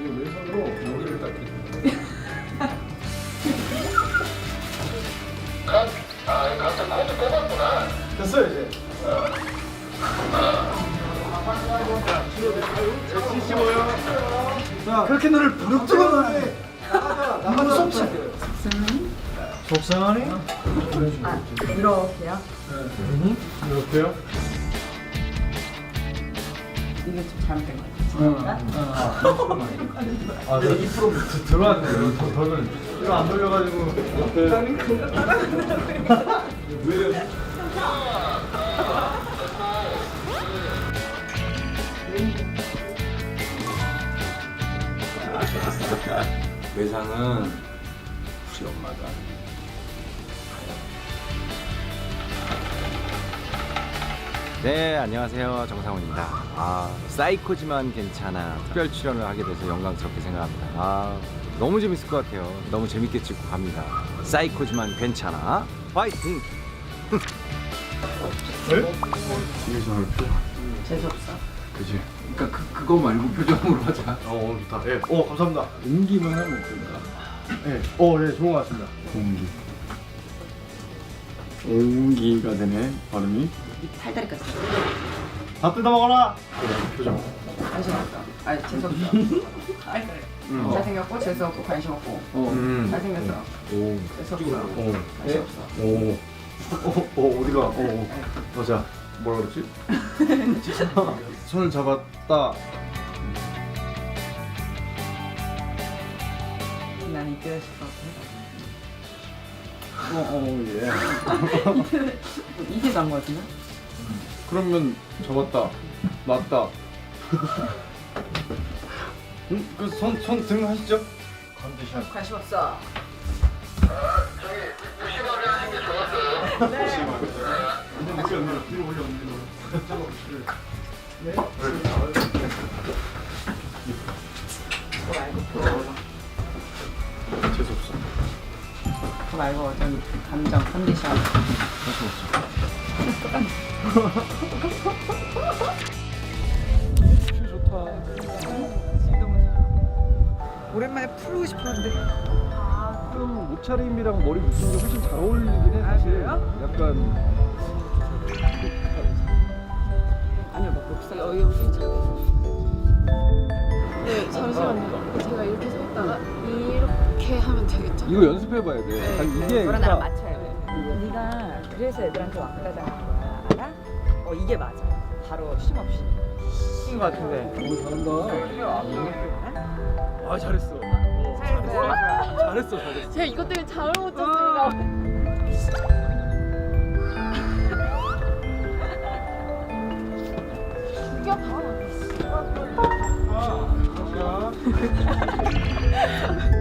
왼손으로 여기를 딱 이렇게. 됐어요 이제. 자, 그렇게 너를 부릅뜨고 나가자 나가자 속상하니? 아, 이렇게요? 이렇게요? 이게 좀 잘못된 거 같아요. 아, 저2% 들어왔네요. 더, 더는 이거 안 돌려가지고 나는 그거 왜? 외상은 우리 엄마가 네 안녕하세요 정상훈입니다 아 사이코지만 괜찮아 특별 출연을 하게 돼서 영광스럽게 생각합니다 아 너무 재밌을 것 같아요 너무 재밌게 찍고 갑니다 사이코지만 괜찮아 파이팅 이상을 표. 재수없어. 그지 그러니까 그, 그거 말고 표정으로 하자 어, 좋다. 예. 오, 감사합니다. 옮기만 하면 어떨까? 예. 어, 예, 좋은 것 같습니다. 공기 공기가 되네 발음이 이 팔다리까지. 다 뜯어 먹어라. 표정. 관심 없어. 아, 재수없어. 아이, 잘생겼고, 재수 없고, 관심 없고. 음. 잘생겼어. 오 재수 없어. 오. 관심 없어. 오. 어, 어, 어디가? 어, 어. 어, 자, 뭐라 그랬지? 손을 잡았다. 난 이때 싶어. 어, 어, 예. 이게 난거 같은데? 그러면 잡았다. 맞다. 음, 그 손 손 등 하시죠? 컨디션. 관심 없어. 뒤로 올려, 뒤로. 재수 없어. 그거 말고 어떤 감정, 컨디션. 오랜만에 풀고 싶었는데. 좀 옷차림이랑 머리 묶은 게 훨씬 잘 어울리긴 해 사실. 그래요? 약간 아니요, 막 목소리 어이없이 참. 네, 잠시만요. 제가 이렇게 서 있다가 이렇게 하면 되겠죠? 이거 연습해봐야 돼. 아니, 이게 그러니까 나랑 맞춰야 돼. 네가 그래서 애들한테 왕따당한 거야, 알아? 어 이게 맞아. 바로 쉼 없이. 것 같은데. 오 잘한다. 아 잘했어. 잘했어. 잘했어 잘했어. 제가 이것 때문에 잠을 못 잤습니다. 죽여봐. 잘